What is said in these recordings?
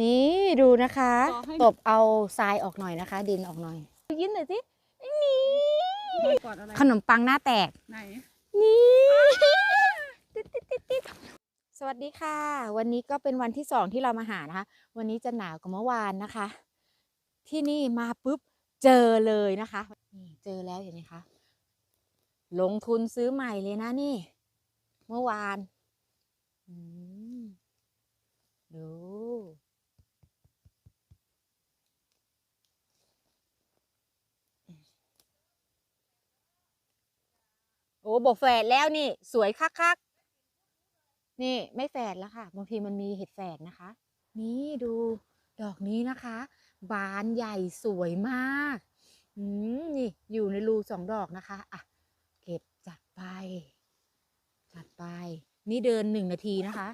นี่ดูนะคะต่อให้ตบเอาทรายออกหน่อยนะคะ ดินออกหน่อยยิ้มหน่อยสิ นี่โดยก่อนอะไรขนมปังหน้าแตก ไหน นี่ติ๊ดติ๊ดติ๊ดติ๊ดสวัสดีค่ะ วันนี้ก็เป็นวันที่สองที่เรามาหานะคะ วันนี้จะหนาวกว่าเมื่อวานนะคะ ที่นี่มาปุ๊บเจอเลยนะคะนี่เจอแล้วเห็นไหมคะ ลงทุนซื้อใหม่เลยนะนี่ เมื่อวานอืมดู โอ้บอกแฝดแล้วนี่ สวยคักๆนี่ไม่แฝดแล้วค่ะ บางทีมันมีเห็ดแฝดนะคะ นี่ดูดอกนี้นะคะ บานใหญ่สวยมากอืมนี่อยู่ในรูสองดอกนะคะอะเก็บจัดไป จัดไป นี่เดินหนึ่งนาทีนะคะ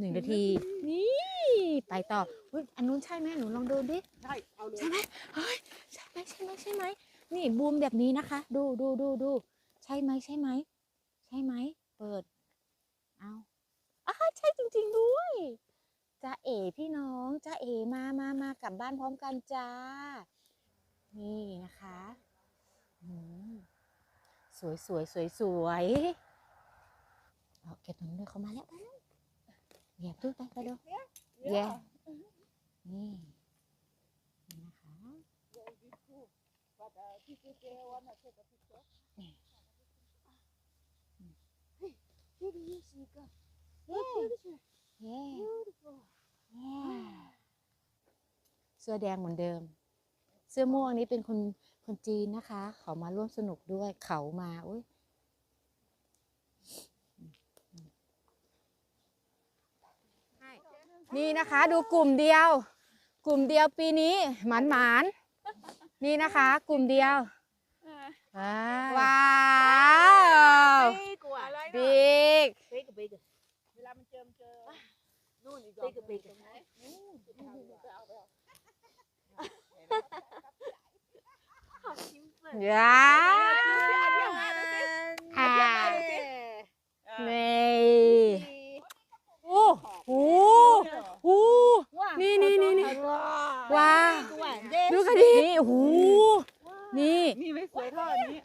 หนึ่งนาที นี่ ไปต่ออุ๊ยอันนู้นใช่ไหมหนูลองดูดิ ใช่ เอาเลยใช่ไหมเฮ้ย ใช่ไหมใช่ไหมใช่ไหมนี่บูมแบบนี้นะคะ ดูดูดูดู ใช่ไหมใช่ไหมใช่ไหมเปิด เอาอ้าใช่จริง ๆ ด้วยจ้าเอ๋พี่น้องจ้าเอ๋มามามากลับบ้านพร้อมกันจ้า นี่นะคะอืมสวยสวยสวยสวยเอาเก็บตรงนี้ด้วยเขามาแล้วไปแล้วเหยียบตู้ไปไปเร็วแย่นี่นี่นะคะ เย้เย้เสื้อแดงเหมือนเดิม เสื้อม่วงนี้เป็นคนคนจีนนะคะ เขามาร่วมสนุกด้วยเขามาอุ้ยนี่นะคะ ดูกลุ่มเดียว กลุ่มเดียวปีนี้หมานหมานนี่นะคะ กลุ่มเดียว ว้าวกว่าอะไรนะบิ๊กเบกเบกเวลามันเจอมันเจอนู่นอีกดอกเบกตรงไหนนู่นไปเอาไปเอาไปเอาย้าอ่านี่โอ้โหโอ้โหนี่นี่นี่นี่ว้าวดูกันดินี่โอ้โห นี่นี่ไม่สวยเท่าอันนี้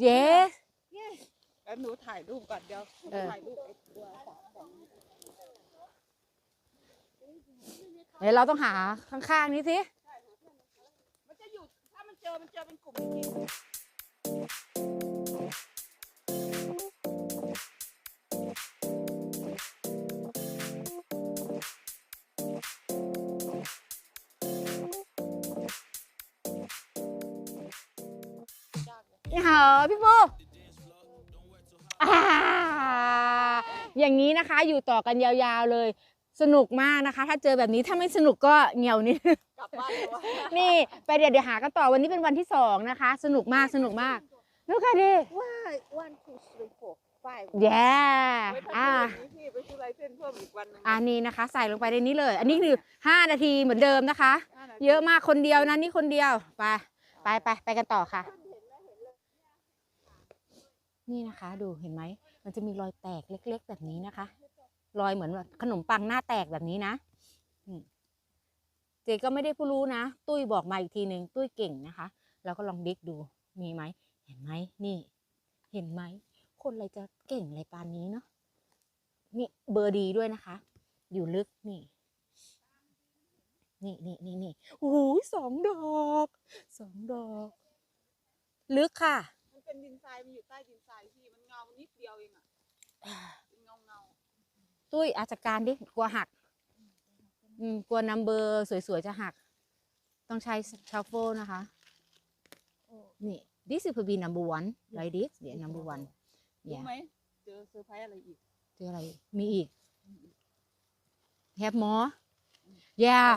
เย้แล้วหนูถ่ายรูปก่อนเดี๋ยวเออถ่ายรูปไอ้ตัวสามดอกเดี๋ยวเราต้องหาข้างๆนี้สิ มันจะอยู่ถ้ามันเจอมันเจอเป็นกลุ่มจริงนี่ พี่ปูอ่าอย่างนี้นะคะอยู่ต่อกันยาวๆเลย สนุกมากนะคะ ถ้าเจอแบบนี้ถ้าไม่สนุกก็เหี่ยวนิดกลับบ้านเลยวะนี่ไปเดี๋ยวเดี๋ยวหากันต่อวันนี้เป็นวันที่สองนะคะ สนุกมากสนุกมากดูกันดิว่า one two three four five แย่ไว้ทำอ่าอย่างนี้พี่ไปซื้อลายเส้นเพิ่มอีกวันหนึงอันนี้นะคะ ใส่ลงไปในนี้เลย อันนี้คือ5นาทีเหมือนเดิมนะคะห้านาทีเยอะมากคนเดียวนะนี่คนเดียวไปไปไปไปกันต่อค่ะ นี่นะคะดูเห็นไหม มันจะมีรอยแตกเล็ก ๆ แบบนี้นะคะ รอยเหมือนแบบขนมปังหน้าแตกแบบนี้นะเจก็ไม่ได้ผู้รู้นะ ตุ้ยบอกมาอีกทีหนึ่งตุ้ยเก่งนะคะเราก็ลองดิกดูมีไหม เห็นไหมนี่ เห็นไหม คนอะไรจะเก่งอะไรปานนี้เนาะนี่เบอร์ดีด้วยนะคะ อยู่ลึกนี่ นี่นี่นี่นี่โอ้โหสองดอก สองดอก ลึกค่ะ เป็นดินทรายมันอยู่ใต้ดินทรายพี่มันเงานิดเดียวเองอะเป็นเงาเงาตุ้ยอาจัดการดิกลัวหัก อืมกลัวนัมเบอร์สวยๆจะหัก ต้องใช้ชัฟเฟิลนะคะ นี่ this is be number one like this เดี๋ยว number one รู้ yeah ไหมเจอเซอร์ไพรส์อะไรอีกเจออะไรมีอีก have more yeah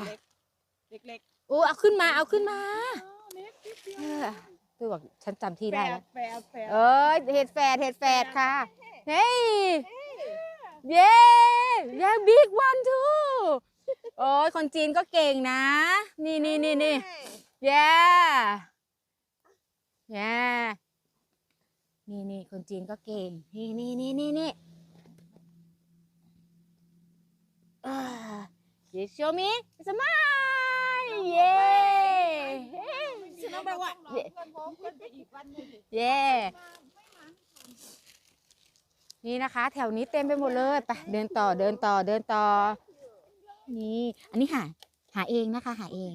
เล็กเล็กโอ้เอาขึ้นมาเอาขึ้นมาๆอ๋อเล็กนิดเดียวเออ ตุ้ยบอกฉันจำที่ได้แล้ว แฝดแฝดเอ้ยเห็ดแฝดเห็ดแฝดค่ะ เฮ้ย เย้ยังบิ๊กวันทูโอ้ยคนจีนก็เก่งนะ นี่นี่นี่นี่เย้เย้นี่นี่คนจีนก็เก่ง นี่นี่นี่นี่นี่อ่าเย้ Did show me smile เย้ฉันเอาไปว่าเพื่อ น้อมกันไปวันหนึงเย้นี่นะคะ แถวนี้เต็มไปหมดเลยไปเดินต่อเดินต่อเดินต่อ นี่ อันนี้หาหาเองนะคะ หาเอง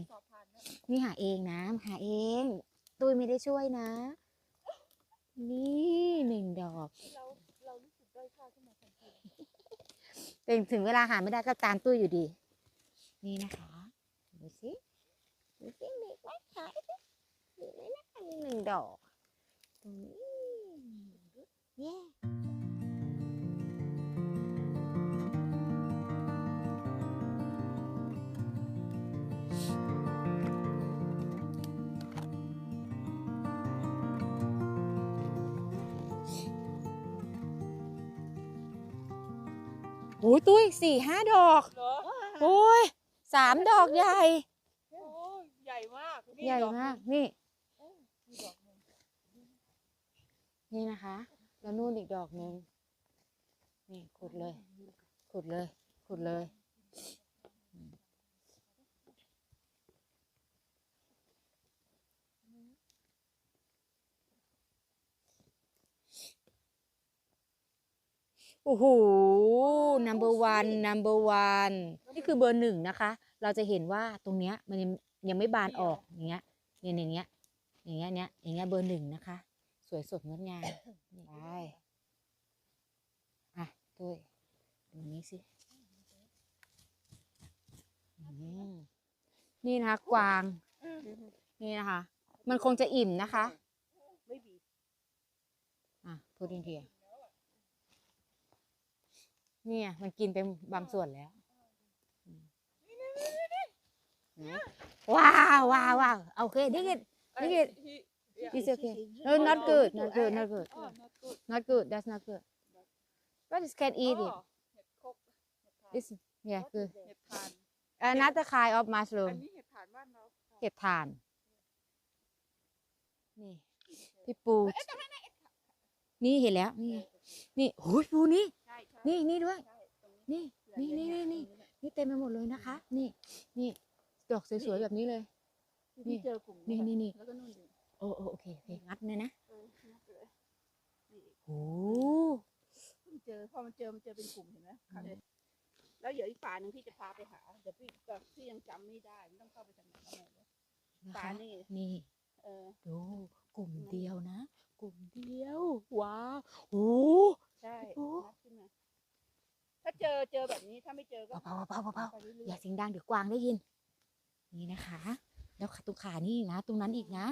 นี่หาเองนะ หาเอง ตุ้ยไม่ได้ช่วยนะ นี่หนึ่งดอกเด้อยค่าขึ้นถึงเวลาหาไม่ได้ก็ตามตุ้ยอยู่ดี นี่นะคะ ดูสิ ดูสิมีไหมหายสิมีไหมนะคะมีหนึ่งดอกตรงนี้เย้โอ้ยตุ้ยสี่ห้าดอกเหรอโอ้ยสามดอกใหญ่ โอ้ยใหญ่มากนี่ใหญ่ดอก มาก นี่นี่ดอกหนึ่ง นี่นะคะ แล้วนู่นอีกดอกหนึ่งนี่ขุดเลย ขุดเลย ขุดเลยโอ้โห number one number one นี่คือเบอร์หนึ่งนะคะ เราจะเห็นว่าตรงเนี้ยมันยังยังไม่บานออกอย่างเงี้ยเนี่ยอย่างเงี้ยอย่างเงี้ยเนี้ยอย่างเงี้ยเบอร์หนึ่งนะคะ วยสดงดงามไปอะตุ้ยดูนี้สิอืมนี่นะคะกวาง นี่นะคะ มันคงจะอิ่มนะคะไม่บีบอะพูดอินเดียเนี่ย มันกินไปบางส่วนแล้วอืมไหนว้าวว้าวว้าวโอเคนี่กินนี่คือ It's okay. No, not good, not good, not good, อ๋อ not good not good. That's not good. But you can eat อ๋อ it. เห็ดคกเห็ด This, yeah, good. เห็ดทาน Another kind of อัน mushroom. นี้เห็ดทานบ้านเราเห็ดถ่าน นี่ พี่ปู นี่เห็นแล้ว นี่ไงนี่โอ้ยปูนี่ใช่ใช่นี่นี่ด้วยใช่ตรงนี้นี่ นี่นี่นี่นี่ตรงแหละนี่เต็มไปหมดเลยนะคะ นี่ นี่ ดอกสวยๆแบบนี้เลยที่นี่พี่เจอกลุ่มนี่นี่นี่แล้วก็นู่นดิ โอ้โอ้โอเคโอเคงัดเลยนะเออนับเลยนี่โอ้เพิ่งเจอพอมันเจอมันเจอเป็นกลุ่มเห็นไหมเขาเลยแล้วเดี๋ยวอีกป่าหนึ่งพี่จะพาไปหาเดี๋ยวพี่ก็พี่ยังจำไม่ได้มันต้องเข้าไปทางไหนทางไหนวะนะป่าคะนี่นี่ เออดูกลุ่มเดียวนะ กลุ่มเดียว ว้าวโอ้ใช่โอ้นับขึ้นมาถ้าเจอเจอแบบนี้ถ้าไม่เจอก็เบาๆเบาๆเบาๆไปเรื่อย่าอยเสียงดังเดี๋ยวกวางได้ยิน นี่นะคะ แล้วขาตรงขานี่อีกนะ ตรงนั้นอีกนะ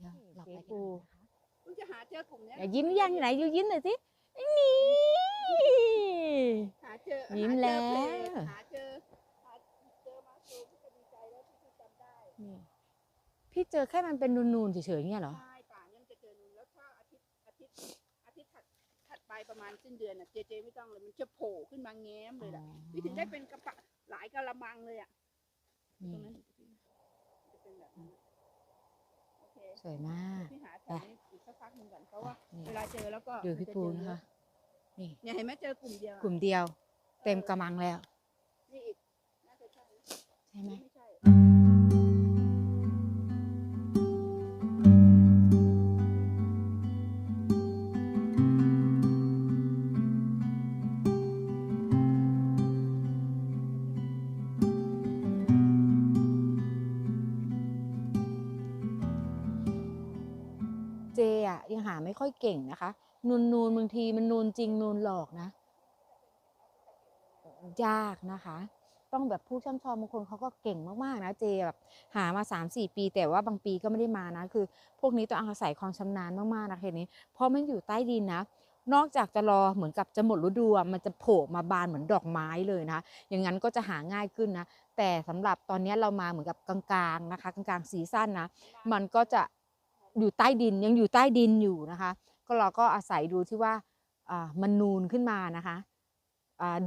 เดี๋ยวเราไปกันนะคะๆเพิ่งจะหาเจอกลุ่มเนี้ยเดี๋ยวยิ้มยังไหนยูยิ้มหน่อยสินี่หาเจอยิ้มหาเจอแล้วเพจหาเจอหาเจอมาสูพี่ก็ดีใจแล้วที่พี่จำได้นี่พี่เจอแค่มันเป็นนูนๆเฉยๆเนี่ยเหรอ ใช่ป่าเนี่ยมันจะเจอนูนแล้วถ้าอาทิตย์อาทิตย์อาทิตย์ถัดถัดไปประมาณสิ้นเดือนอะเจเจไม่ต้องเลยมันจะโผล่ขึ้นมาแง้มเลยล่ะพี่ถึงได้เป็นกระปะหลายกะละมังเลยอะตนี่รงนั้นจะเป็นแบบนั้น โอเคสวยมากพี่หาแถวนี้อีกสักพักหนึ่งก่อนเพราะว่านี่เวลาเจอแล้วก็ดูมันพี่จปูเจอนะคะนี่เนี่ยเห็นไหมเจอกลุ่มเดียวอะกลุ่มเดียว เต็มกระมังแล้วนี่อีกน่าจะใช่นะใช่ไหม ยังหาไม่ค่อยเก่งนะคะ นูนนูนบางทีมันนูนจริงนูนหลอกนะ ยากนะคะ ต้องแบบผู้ช่ำชองบางคนเขาก็เก่งมากๆนะเจแบบหามา3 4 ปีแต่ว่าบางปีก็ไม่ได้มานะคือ พวกนี้ต้องอาศัยความชำนาญมากๆนะเห็นนี้เพราะมันอยู่ใต้ดินนะนอกจากจะรอเหมือนกับจะหมดฤดูมันจะโผล่มาบานเหมือนดอกไม้เลยนะ อย่างนั้นก็จะหาง่ายขึ้นนะ แต่สำหรับตอนนี้เรามาเหมือนกับกลางๆนะคะ กลางๆซีซั่นนะ มันก็จะ อยู่ใต้ดินยังอยู่ใต้ดินอยู่นะคะ ก็เราก็อาศัยดูที่ว่ามันนูนขึ้นมานะคะ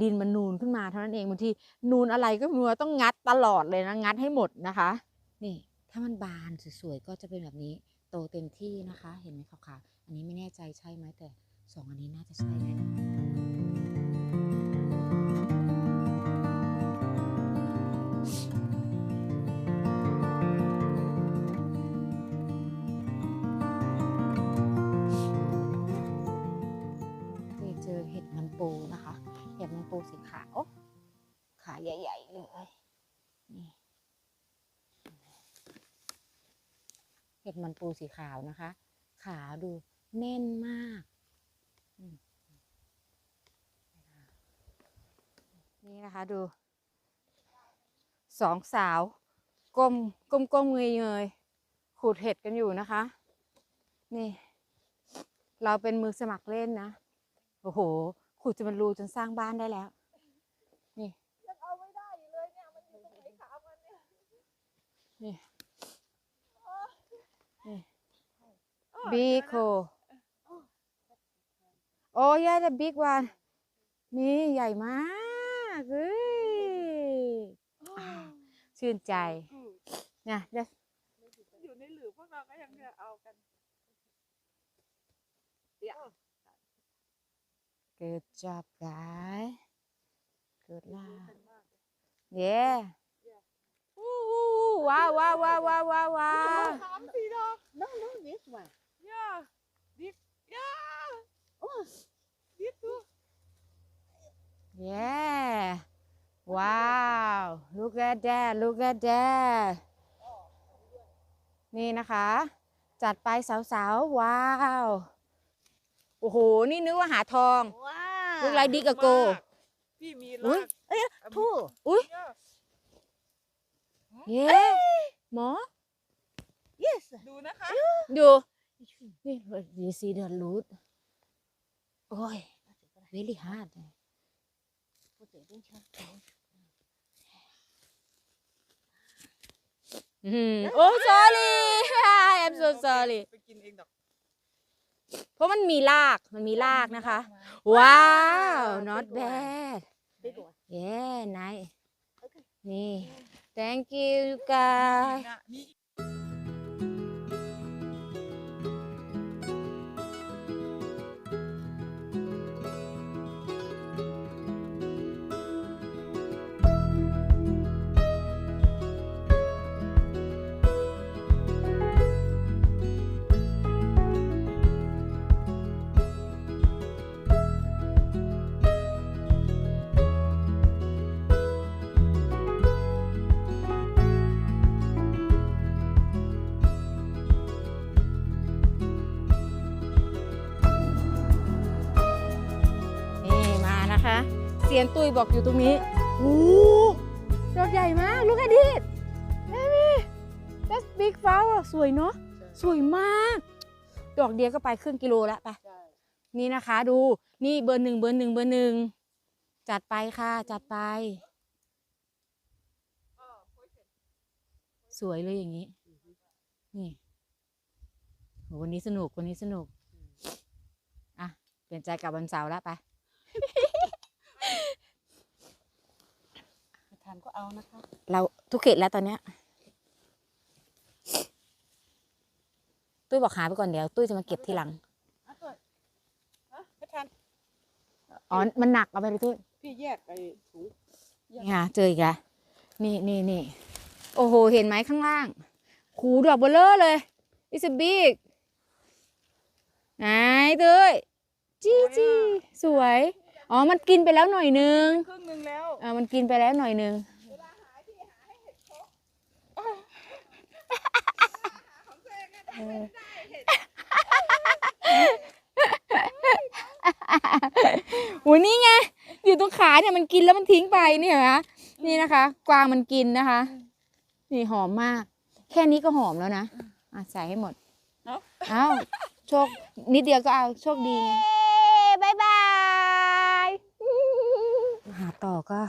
ดินมันนูนขึ้นมาเท่านั้นเองบางทีนูนอะไรก็ม่รู้ต้องงัดตลอดเลยนะงัดให้หมดนะคะ นี่ ถ้ามันบานสวยๆก็จะเป็นแบบนี้โตเต็มที่นะคะ เห็นไหมขาวๆอันนี้ไม่แน่ใจใช่ไหมแต่สองอันนี้น่าจะใช่แน่นอน เลย นี่เห็ดมันปูสีขาวนะคะ ขาดูแน่นมากนี่นะคะดู สองสาวก้มก้มก้มเงยเงยขูดเห็ดกันอยู่นะคะ นี่ เราเป็นมือสมัครเล่นนะ โอ้โห ขูดจนมันรูจนสร้างบ้านได้แล้ว นี่ยังเอาไม่ได้อยู่เลยเนี่ยมันอยู่ตรงไหนขามันเนี่ยนี่นี่เออ big hole โอ้ย the big one นี่ใหญ่มากเฮ้ยชื่นใจนะเดี๋ยวอยู่ในหลือพวกเราก็ยังจะเอากันเดี๋ยว good job guys good luck yeah อู้หูว้าวว้าวว้าวว้าวว้าวว้าวถามสิดอก No, no, this one. ย่าดิกย่าโอ้ดิกตัว yeah wow look at that look at that นี่นะคะ จัดไปสาวๆ ว้าว โอ้โห นี่นึกว่าหาทอง Wow. ลูกไรดิกอะโกพี่มีอุ๊ลายก Two. อุ้ยย่าเย้หมอ Yes. ดูนะคะ ดูนี่ you see the root โอ้ย very hard อืมโอ้ sorry I'm so sorry ไปกินเองดอก เพราะมันมีรากมันมีรากนะคะ ว้าว not bad Big one. yeah nice Okay. นี่ thank you you guys เสียนตุยบอกอยู่ตรงนี้โอ้โหดอกใหญ่มาก look at it baby that's big flower สวยเนาะ สวยมาก ดอกเดียวก็ไปครึ่งกิโลแล้วไปใช่นี่นะคะดู นี่เบอร์หนึ่งเบอร์หนึ่งเบอร์หนึ่ง จัดไปค่ะ จัดไปเออโอ้ยเสร็จสวยเลยอย่างนี้ นี่โหวันนี้สนุก วันนี้สนุก อะ เปลี่ยนใจกลับวันเสาร์แล้วไป ทานก็เอานะคะ เราทุกเขตแล้วตอนเนี้ยตุ้ยบอกหาไปก่อนเดี๋ยวตุ้ยจะมาเก็บทีหลังอะตัวฮะไม่ทันอ๋อมันหนักเอาไปเลยตุ้ยพี่แยกไอ้ถุงนี่ค่ะเจออีกแล้วนี่นี่นี่โอ้โหเห็นไหมข้างล่างขูดอกเบลเลอร์เลย it's a big ไหนตุ้ยจีจีสวย อ๋อ มันกินไปแล้วหน่อยนึงครึ่งหนึงแล้วเออมันกินไปแล้วหน่อยนึงเวลาหาพี่หาให้เห็ดครบของตัวเองอะได้เห็ดได้เห็ดโอ้ยนี่ไง อยู่ตรงขาเนี่ยมันกินแล้วมันทิ้งไปนี่เห็นไหมนี่นะคะ กวางมันกินนะคะ นี่หอมมาก แค่นี้ก็หอมแล้วนะอะใส่ให้หมด เอ้าเอาโชค นิดเดียวก็เอา โชคดีไง หาต่อก็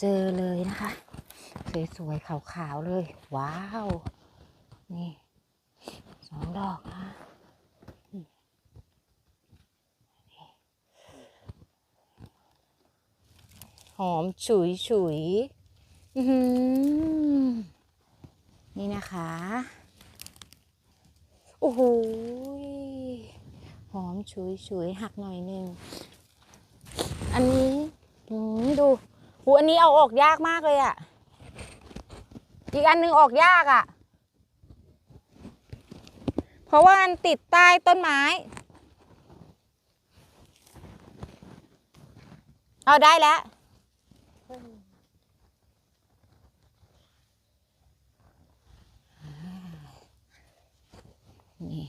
เจอเลยนะคะ สวยๆขาวๆเลย ว้าว นี่สองดอกนะหอมฉุยฉุยนี่นะคะ โอ้โหหอมฉุยฉุยหักหน่อยหนึ่ง อันนี้ ดูหูอันนี้เอาออกยากมากเลยอะ่ะ อีกอันนึงออกยากอะ่ะ เพราะว่ามันติดใต้ต้นไม้ เอาได้แล้วนี่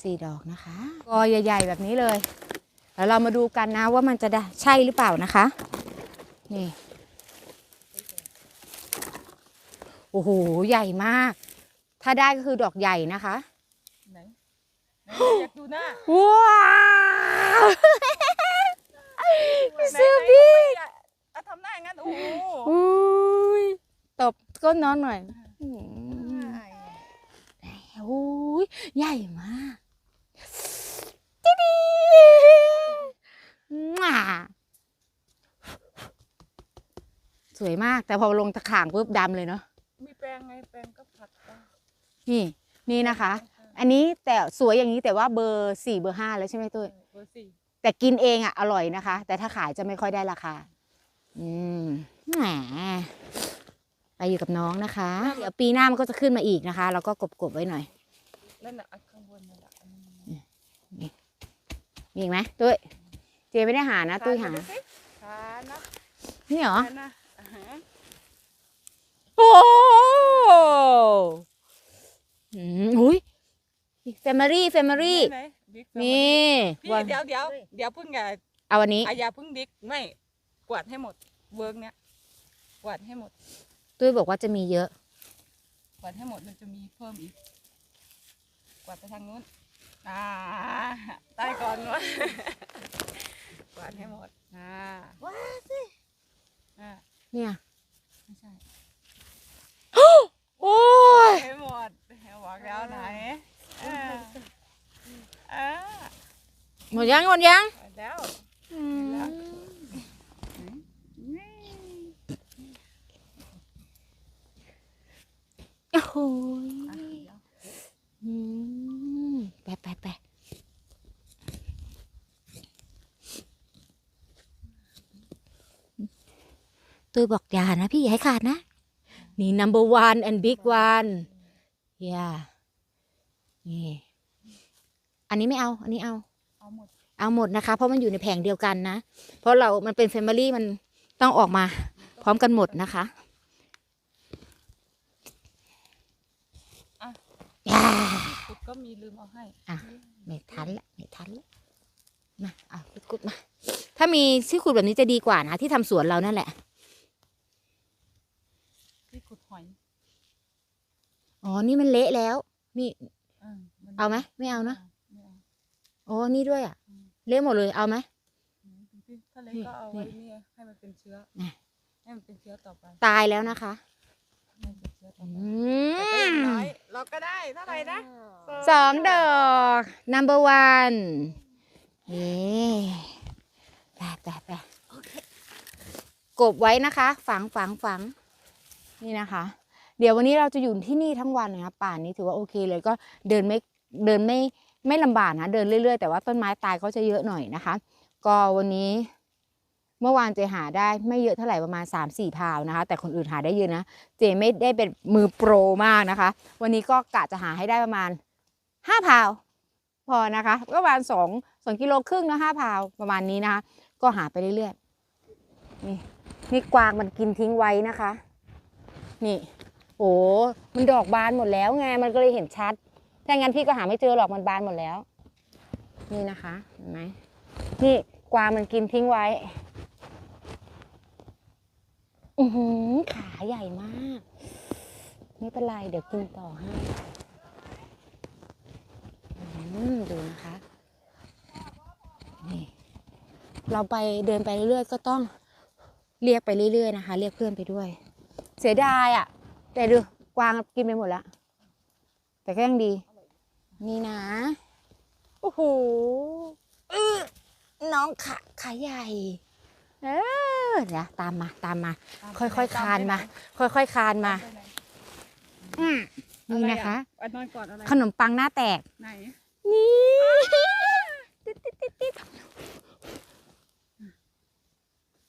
สี่ดอกนะคะ กอใหญ่ ๆ แบบนี้เลย แล้วเรามาดูกันนะว่ามันจะได้ใช่หรือเปล่านะคะ นี่ โอ้โห ใหญ่มาก ถ้าได้ก็คือดอกใหญ่นะคะ ไหนไหนอยากดูหน้า ว้าวไหนซื้อไหนพี่ทำไมอะอะทำหน้าอย่างนั้นโอ้โหอุ้ยตบก้นน้องหน่อยอืมใช่โอ้ยใหญ่มากจิ๊ดดีม่า สวยมาก แต่พอลงตะข่างปุ๊บดำเลยเนาะมีแปรงไงแปรงก็ผัดไปนี่ นี่นะคะ อันนี้แต่สวยอย่างนี้แต่ว่าเบอร์สี่เบอร์ห้าแล้วใช่ไหมตุ้ยเบอร์สี่แต่กินเองอะอร่อยนะคะ แต่ถ้าขายจะไม่ค่อยได้ราคา อืมแหมไปอยู่กับน้องนะคะ เดี๋ยวปีหน้ามันก็จะขึ้นมาอีกนะคะ แล้วก็กบๆไว้หน่อยนั่นน่ะอันข้างบนนั่นแหละอันนี้มีอีกไหมตุ้ย เจไม่ได้หานะ ตุ้ยหาทานดูสิทานนะ Dạ. นี่เหรอทานนะอ่าฮะโอ้อืมอุ้ยเฟมิลี่เฟมิลี่ไหนบิ๊กนี่พี่วันเดี๋ยวเดี๋ยวเดี๋ยวเพิ่งอย่าเอาวันนี้อะอย่าเพิ่งบิ๊กไม่กวาดให้หมดเวิร์กเนี้ยกวาดให้หมดตุ้ยบอกว่าจะมีเยอะ กวาดให้หมดมันจะมีเพิ่มอีกกวาดไปทางนู้น อ่าใต้ก่อนวะกวาดให้หมดอ่าว้าสิอ่าเนี่ยไม่ใช่โอ้ยให้หมดบอกแล้วไหนอ่าอ่าหมดยังหมดยังหมดแล้วอืมโอ้โหอะเดี๋ยวอืม ไปไปไปตุ้ยบอกอย่านะพี่อย่าให้ขาดนะ นี่ number one and big one yeah นี่อันนี้ไม่เอา อันนี้เอา เอาหมด เอาหมดนะคะ เพราะมันอยู่ในแผงเดียวกันนะ เพราะเรา มันเป็นแฟมิลี่มันต้องออกมา พร้อมกันหมดนะคะย่า กุดก็มีลืมเอาให้ไม่ทันละไม่ทันละมาเอากุดกุดมา ถ้ามีชื่อขุดแบบนี้จะดีกว่านะ ที่ทำสวนเรานั่นแหละ ที่ขุดหอยอ๋อ นี่มันเละแล้ว นี่ อ่ามันเอาไหมไม่เอานะไม่เอาอ๋อนี่ด้วยอะ เละหมดเลย เอาไหม อืมพี่ถ้าเล็กนี่ก็เอาไว้นี่นี่ให้มันเป็นเชื้อนี่ให้มันเป็นเชื้อต่อไปตายแล้วนะคะให้มันเป็นเชื้อต่ออืไปแต่ก็ยังม น้อยเราก็ได้เท่าไหร่นะสองดอก number one นี่ไปไปไปกบไว้นะคะ ฝังฝังฝังนี่นะคะ เดี๋ยววันนี้เราจะอยู่ที่นี่ทั้งวันนะคะป่านนี้ถือว่าโอเคเลยก็เดินไม่เดินไม่ไม่ลำบากนะเดินเรื่อย ๆ แต่ว่าต้นไม้ตายเขาจะเยอะหน่อยนะคะ ก็วันนี้ เมื่อวานเจหาได้ไม่เยอะเท่าไหร่ประมาณ 3 4 พาวนะคะ แต่คนอื่นหาได้เยอะนะ เจไม่ได้เป็นมือโปรมากนะคะ วันนี้ก็กะจะหาให้ได้ประมาณ 5 พาว พอนะคะก็ประมาณ2 2กิโลครึ่งนะ5พาวประมาณนี้นะคะ ก็หาไปเรื่อยๆนี่นี่กวางมันกินทิ้งไว้นะคะ นี่โอ้มันดอกบานหมดแล้วไงมันก็เลยเห็นชัดถ้างั้นพี่ก็หาไม่เจอหรอกมันบานหมดแล้ว นี่นะคะเห็นไหมนี่กวางมันกินทิ้งไว้ อือหือขาใหญ่มาก ไม่เป็นไร เดี๋ยวกินต่อให้อืมดูนะคะ นี่ เราไปเดินไปเรื่อยๆ ก็ต้องเรียกไปเรื่อยๆนะคะ เรียกเพื่อนไปด้วย เสียดายอะ่ะ แต่ดูกวางกินไปหมดแล้วแต่ก็ยังดี นี่นะ โอ้โหอื้อน้องขาขาใหญ่ เออเดี๋ยวตามมาตามมา ค่อยๆคลานมา ค่อยๆคลานมาอืมนี่นะคะ อันนอนก่อนอะไรขนมปังหน้าแตก ไหนนี่ติ๊ดติ๊ดติ๊ดติ๊ด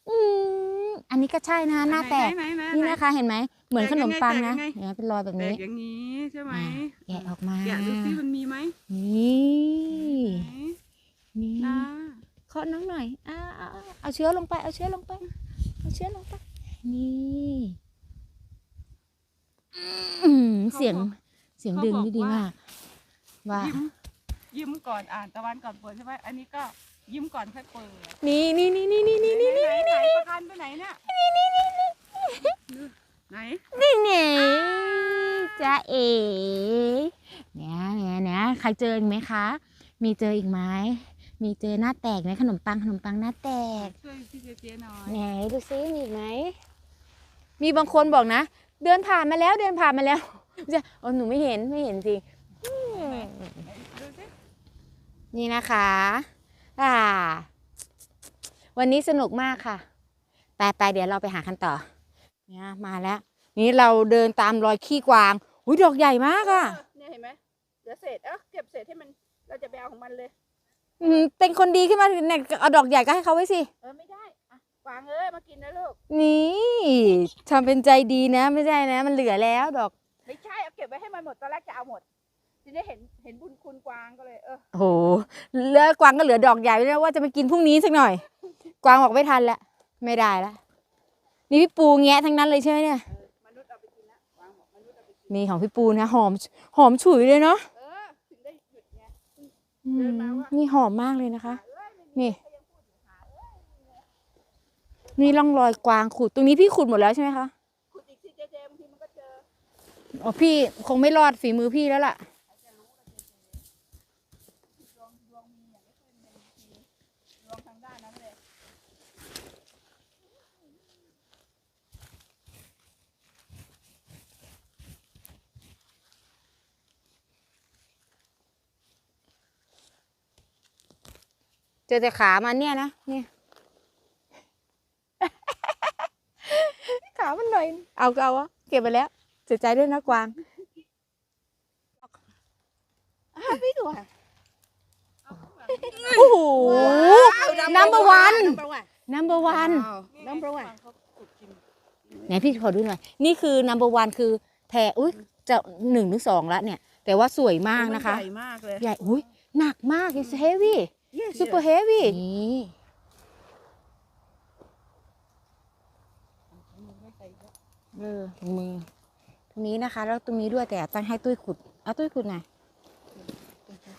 อืมอันนี้ก็ใช่นะหน้าแตก ไหนไหนไหนนี่ไหน นะคะเห็นไหม เหมือนขนมปังนะแตกยังไง เนี่ยเป็นรอยแบบแตนี้กอย่างนี้ใช่ไหมแกะออกมา แกะดูซิมันมีไหมนี่ ไหนนี่ นะ เคาะน้องหน่อยอ่าเอาเอาเอาเชื้อลงไป เอาเชื้อลงไป เอาเชื้อลงไป นี่อืมเสียงเสียงดึงนี่ดีมาก ว่ายิ้มยิ้มก่อนอ่านตะวันก่อนเปิดใช่ไหมอันนี้ก็ยิ้มก่อนค่อยเปิดนี่นี่นี่นี่นี่นี่นี่ไหนไหนไหนประกันไปไหนเนี่ยนี่นี่นี่ไหนนี่นี่จ้าเอ๋เนี่ยเนี่ยเนี่ยใครเจออีกไหมคะ มีเจออีกไหม มีเจอหน้าแตกไหมขนมปังขนมปังหน้าแตก ช่วยพี่เจเจหน่อย ไหนดูซิมีอีกไหม มีบางคนบอกนะ เดินผ่านมาแล้วเดินผ่านมาแล้วจะโอ้หนูไม่เห็นไม่เห็นจริงอืมไหนดูสินี่นะคะ อ่า วันนี้สนุกมากค่ะไปไปเดี๋ยวเราไปหากันต่อ เนี่ยมาแล้ว นี่เราเดินตามรอยขี้กวาง อุ้ยดอกใหญ่มากอะเออเนี่ยเห็นไหมเหลือเศษเออเก็บเศษให้มัน เราจะไปเอาของมันเลย อืมเป็นคนดีขึ้นมาเนี่ยเอาดอกใหญ่ก็ให้เขาไว้สิ เออไม่ได้อะกวางเอ้ยมากินนะลูก นี่ทำเป็นใจดีนะ ไม่ใช่นะ มันเหลือแล้วดอก ไม่ใช่เอาเก็บไว้ให้มันหมดตอนแรกจะเอาหมด ทีนี้เห็นเห็นบุญคุณกวางก็เลยเออโอ้โหเหลือกวางก็เหลือดอกใหญ่ไว้นะว่าจะไปกินพรุ่งนี้สักหน่อย กวางบอกไม่ทันละไม่ได้ละนี่พี่ปูแงะทั้งนั้นเลยใช่ไหมเนี่ยเออมนุษย์เอาไปกินนะกวางบอกมนุษย์เอาไปกินนี่ของพี่ปูนะหอมหอมฉุยเลยเนาะเออถึงได้หยุดไง อื เดิ ม นมาว่านี่หอมมากเลยนะคะหาเอ้ยไม่มีนี่ใครยังพูดอยู่หาเอ้ยนี่ร่องรอยกวางขุด ตรงนี้พี่ขุดหมดแล้วใช่ไหมคะ ขุดอีกทีเจเจบางทีมันก็เจอ อ๋อพี่คงไม่รอดฝีมือพี่แล้วล่ะ ดวงดวงมีอย่างไม่เคยมีบางทีดวงทางด้านนั้นเลย เจอแต่ขามันเนี่ยนะเนี่ยขามันหน่อย เอาก็เอาวะเก็บไปแล้วเสียใจด้วยนะกวางพี่ดูค่ะโอ้โห number one number one number one น้ำประวัติเขาขุดกินไหนพี่ขอดูหน่อย นี่คือ number one คือแพรอุ้ยจะหนึ่งหรือสองละเนี่ย แต่ว่าสวยมากนะคะ ใหญ่มากเลย ใหญ่ อุ้ยหนักมาก it's heavy Yes, super yes. heavy นี่ไม่ใส่เยอะเออตรงมือตรงนี้นะคะ แล้วตรงนี้ด้วยแต่ตั้งให้ตุ้ยขุดเอาตุ้ยขุดหน่อยตรงกลาง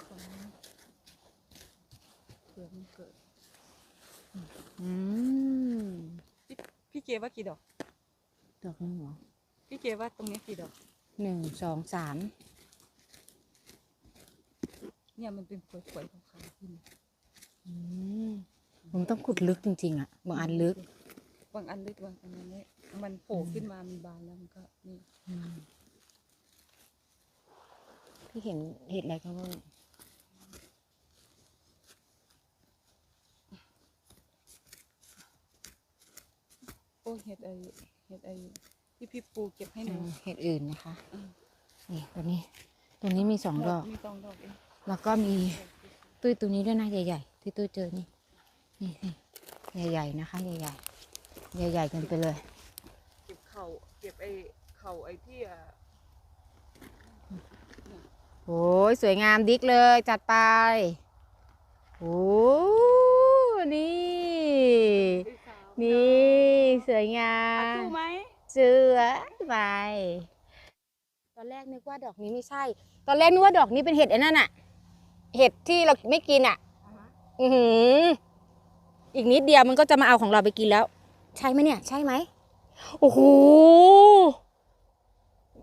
เผื่อมันเกิดอืมพี่เจว่ากี่ดอก ดอกนึงเหรอพี่เจว่าตรงนี้กี่ดอกหนึ่งสองสามเนี่ยมันเป็นฝอยๆ ของเขาขึ้น อืมผมต้องขุดลึกจริงๆอะ บางอันลึก บางอันลึกบางอันมันไม่มันโผล่ขึ้นมา มันบานแล้วมันก็นี่อืมพี่เห็นเห็ดอะไรก็ไม่รู้โอ้เห็ดไอเห็ดไอที่พี่ปูเก็บให้หอืนูมเห็ดอื่นนะคะอืมนี่ตัวนี้ ตัวนี้มีสองดอก มีสองดอกเองแล้วก็มี ตุ้ยตัวนี้ด้วยนะใหญ่ๆที่ตุ้ยเจอนี่นี่นี่ใหญ่ๆนะคะ ใหญ่ๆใหญ่ๆกันไปเลยเก็บเข่าเก็บไอเข่าไอที่อะโอ้ยสวยงามดิกเลยจัดไปโอ้นี่ นี่สวยงาหามตู้ไหมเสือไปตอนแรกนึกว่าดอกนี้ไม่ใช่ ตอนแรกนึกว่าดอกนี้เป็นเห็ดไอ้นั่นอะ เห็ดที่เราไม่กินอะอือหือ อีกนิดเดียวมันก็จะมาเอาของเราไปกินแล้ว ใช่ไหมเนี่ย ใช่ไหมโอ้โห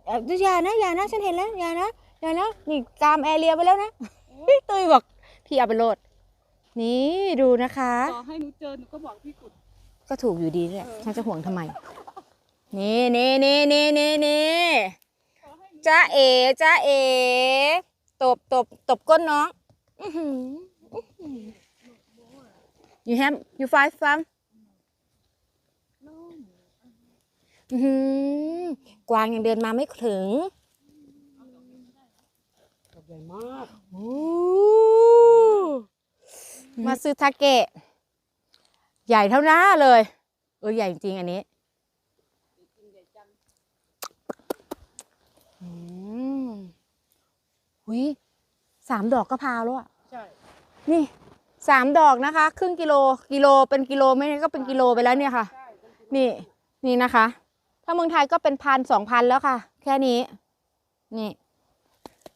เอ่ออย่านะอย่านะฉันเห็นแล้วอย่านะอย่านะนี่กามแอเรียไปแล้วนะตุ้ยบอกพี่เอาไปโหลด นี่ดูนะคะต่อให้หนูเจอหนูก็บอกพี่กุด ก็ถูกอยู่ดีแหละฉันจะห่วงทำไม นี่นี่นี่นี่นี่นี่จ้าเอจ้าเอ ตบตบตบก้นน้องอื้อหืออื้อหือ you have you find some อื้อหือกวางยังเดินมาไม่ถึงดอกใหญ่มากโอ้มาซื้อทาเกะ ใหญ่เท่าหน้าเลย เออใหญ่จริงๆอันนี้ อืม หุยสามดอกก็พาแล้วอะใช่นี่สามดอกนะคะ ครึ่งกิโลกิโลเป็นกิโลไม่งั้นก็เป็นกิโลไปแล้วเนี่ยค่ะ ใช่เป็นกิโลนี่นี่นะคะ ถ้าเมืองไทยก็เป็นพันสองพันแล้วค่ะ แค่นี้ นี่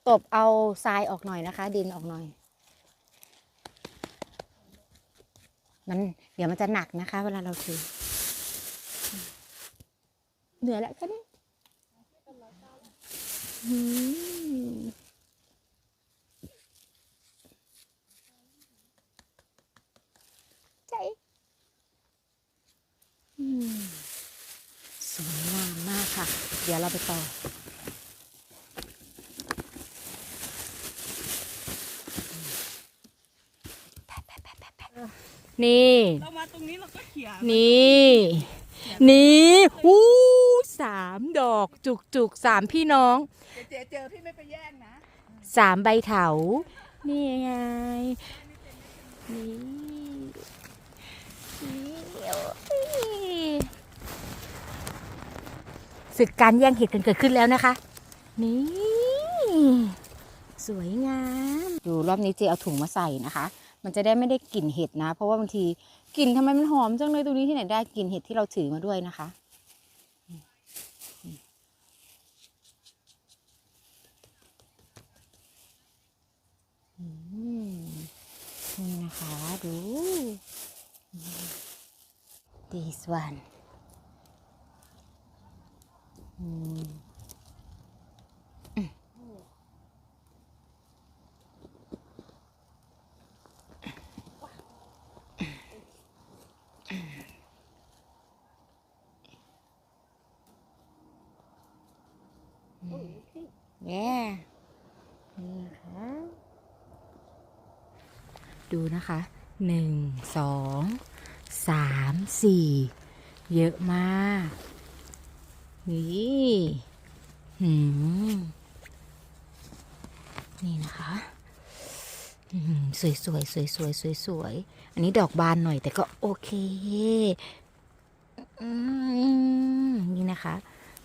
ตบเอาทรายออกหน่อยนะคะ ดินออกหน่อย มันเดี๋ยวมันจะหนักนะคะ เวลาเราถือเหนื่อยแล้วแค่นี้อืมใจอืม สวยงามมากค่ะ เดี๋ยวเราไปต่อ นี่ เรามาตรงนี้เราก็เขี่ยนี่ นี่อู้สามดอกจุกจุกๆสามพี่น้อง เจเจเจอพี่ไม่ไปแย่งนะสามใบเถา นี่ไง นี่ นี่โอ้ย ศึกการแย่งเห็ดกันเกิดขึ้นแล้วนะคะ นี่ สวยงาม ดูรอบนี้เจเอาถุงมาใส่นะคะ มันจะได้ไม่ได้กลิ่นเห็ดนะ เพราะว่าบางทีกลิ่นทำไมมันหอมจังเลยตรงนี้ที่ไหนได้กลิ่นเห็ดที่เราถือมาด้วยนะคะนี่นะคะดู this one อืมแย่นี่นะคะดูนะคะหนึ่งสองสามสี่เยอะมาก นี่หืมนี่นะคะสวยสวยสวยสวยสวยสวยๆอันนี้ดอกบานหน่อยแต่ก็โอเคอืมนี่นะคะ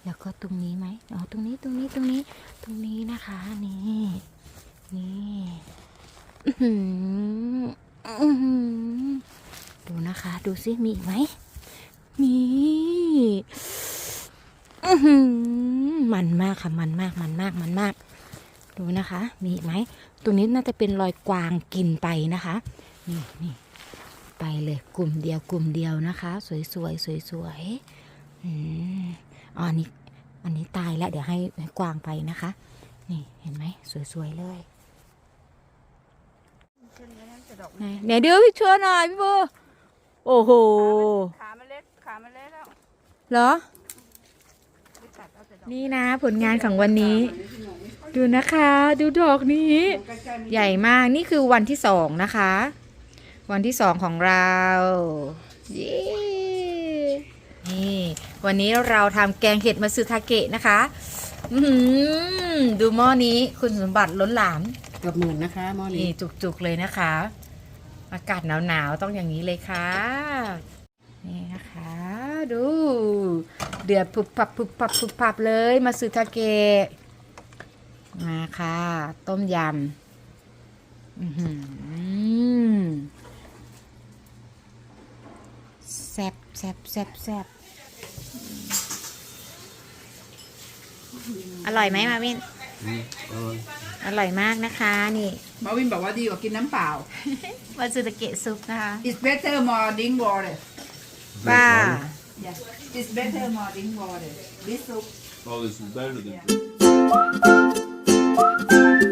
แล้วก็ตรงนี้ไหมอ๋อตรงนี้ตรงนี้ตรงนี้ ตรงนี้นะคะนี่นี่ดูนะคะ ดูซิมีอีกไหมมี มันมากค่ะ มันมาก มันมาก มันมาก ดูนะคะ มีอีกไหมตรงนี้น่าจะเป็นรอยกวางกินไปนะคะ นี่นี่ไปเลยกลุ่มเดียวกลุ่มเดียวนะคะ สวยสวยสวยสวยๆอืมอ๋ออันนี้อันนี้ตายแล้ว เดี๋ยวให้ให้กวางไปนะคะ นี่เห็นไหมสวยๆเลยไหนไหนเดี๋ยวพี่ช่วยหน่อยพี่โบโอ้โหขามันเล็กขามันเล็กแล้วเหรอ ไม่ตัดเอาแต่ดอก นี่นะผลงานของวันนี้ ดูนะคะ ดูดอกนี้ใกล้ๆมีใหญ่มากนี่คือวันที่สองนะคะ วันที่สองของเราเย้นี่วันนี้เราทำแกงเห็ดมาซึทาเกะนะคะอื้อหือดูหม้อนี้คุณสมบัติล้นหลามเกือบหมื่นนะคะหม้อนี่นี้จุกๆเลยนะคะ อากาศหนาวๆต้องอย่างนี้เลยค่ะ นี่นะคะ ดู เดือดปุบปับปุบปับปุบปับเลยมาสึทาเกะมาค่ะ ต้มยำอื้อหือแซ่บแซ่บแซ่บแซ่บอร่อยไหมมาวิน อร่อยมากนะคะนี่ มาวินบอกว่าดีกว่ากินน้ำเปล่า มาสึทาเกะซุปนะคะ It's better more drink water ว่า yeah It's better drink water This soup Oh, this is better than. Yeah.